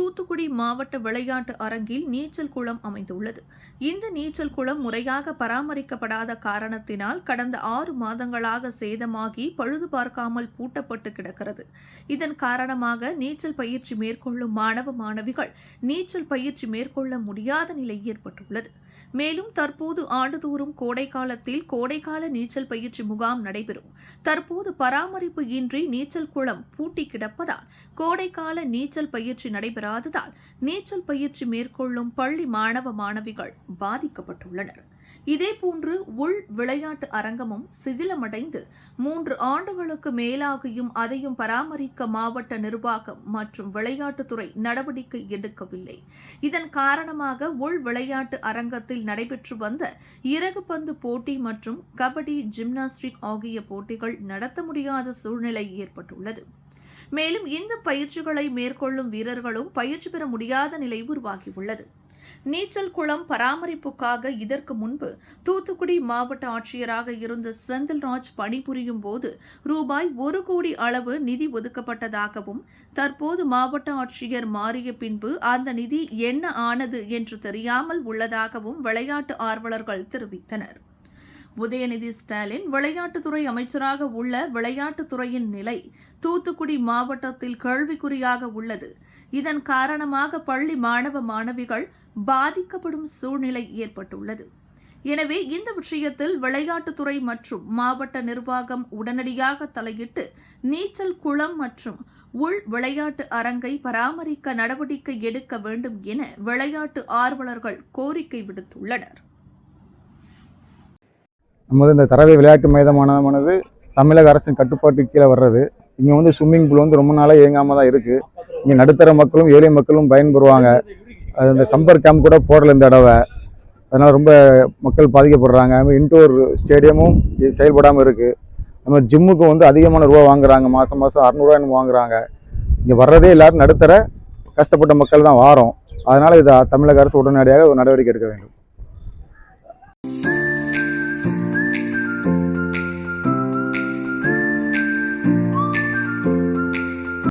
தூத்துக்குடி மாவட்ட விளையாட்டு அரங்கில் நீச்சல் குளம் அமைந்துள்ளது. இந்த நீச்சல் குளம் முறையாக பராமரிக்கப்படாத காரணத்தினால் கடந்த ஆறு மாதங்களாக சேதமாகி பழுது பார்க்காமல் பூட்டப்பட்டு கிடக்கிறது. இதன் காரணமாக நீச்சல் பயிற்சி மேற்கொள்ளும் மாணவ மாணவிகள் நீச்சல் பயிற்சி மேற்கொள்ள முடியாத நிலை ஏற்பட்டுள்ளது. மேலும் தற்போது ஆண்டுதோறும் கோடைக்காலத்தில் கோடைக்கால நீச்சல் பயிற்சி முகாம் நடைபெறும். தற்போது பராமரிப்பு இன்றி நீச்சல் குளம் பூட்டி கிடப்பதால் கோடைக்கால நீச்சல் பயிற்சி நடைபெறாததால் நீச்சல் பயிற்சி மேற்கொள்ளும் பள்ளி மாணவ மாணவிகள் பாதிக்கப்பட்டுள்ளனர். இதேபோன்று உள் விளையாட்டு அரங்கமும் சிதிலமடைந்து மூன்று ஆண்டுகளுக்கு மேலாகியும் அதையும் பராமரிக்க மாவட்ட நிர்வாகம் மற்றும் விளையாட்டுத்துறை நடவடிக்கை எடுக்கவில்லை. இதன் காரணமாக உள் விளையாட்டு அரங்கத்தில் நடைபெற்று வந்த இறகுப்பந்து போட்டி மற்றும் கபடி ஜிம்னாஸ்டிக் ஆகிய போட்டிகள் நடத்த முடியாத சூழ்நிலை ஏற்பட்டுள்ளது. மேலும் இந்த பயிற்சிகளை மேற்கொள்ளும் வீரர்களும் பயிற்சி பெற முடியாத நிலை உருவாகியுள்ளது. நீச்சல் குளம் பராமரிப்புக்காக இதற்கு முன்பு தூத்துக்குடி மாவட்ட ஆட்சியராக இருந்த செந்தில்ராஜ் பணிபுரியும் போது ரூபாய் ஒரு கோடி அளவு நிதி ஒதுக்கப்பட்டதாகவும் தற்போது மாவட்ட ஆட்சியர் மாறிய பின்பு அந்த நிதி என்ன ஆனது என்று தெரியாமல் உள்ளதாகவும் விளையாட்டு ஆர்வலர்கள் தெரிவித்தனர். உதயநிதி ஸ்டாலின் விளையாட்டுத்துறை அமைச்சராக உள்ள விளையாட்டுத்துறையின் நிலை தூத்துக்குடி மாவட்டத்தில் கேள்விக்குறியாக உள்ளது. இதன் காரணமாக பள்ளி மாணவ மாணவிகள் பாதிக்கப்படும் சூழ்நிலை ஏற்பட்டுள்ளது. எனவே இந்த விஷயத்தில் விளையாட்டுத்துறை மற்றும் மாவட்ட நிர்வாகம் உடனடியாக தலையிட்டு நீச்சல் குளம் மற்றும் உள் விளையாட்டு அரங்கை பராமரிக்க நடவடிக்கை எடுக்க வேண்டும் என விளையாட்டு ஆர்வலர்கள் கோரிக்கை விடுத்துள்ளனர். நம்ம வந்து இந்த தரவை விளையாட்டு மைதானமானது தமிழக அரசின் கட்டுப்பாட்டுக்கு கீழே வர்றது. இங்கே வந்து ஸ்விம்மிங் பூல் வந்து ரொம்ப நாளாக இயங்காமல் தான் இருக்குது இங்கே நடுத்தர மக்களும் ஏழை மக்களும் பயன்பெறுவாங்க. அது இந்த சம்பர் கேம்ப் கூட போடல இந்த தடவை. அதனால் ரொம்ப மக்கள் பாதிக்கப்படுறாங்க. அது இன்டோர் ஸ்டேடியமும் செயல்படாமல் இருக்குது நம்ம ஜிம்முக்கு வந்து அதிகமான ரூபா வாங்குறாங்க. மாதம் மாதம் அறநூறுவா வாங்குறாங்க. இங்கே வர்றதே எல்லாரும் நடுத்தர கஷ்டப்பட்ட மக்கள் தான் வாரோம். அதனால் இதை தமிழக அரசு உடனடியாக ஒரு நடவடிக்கை எடுக்க வேண்டும்.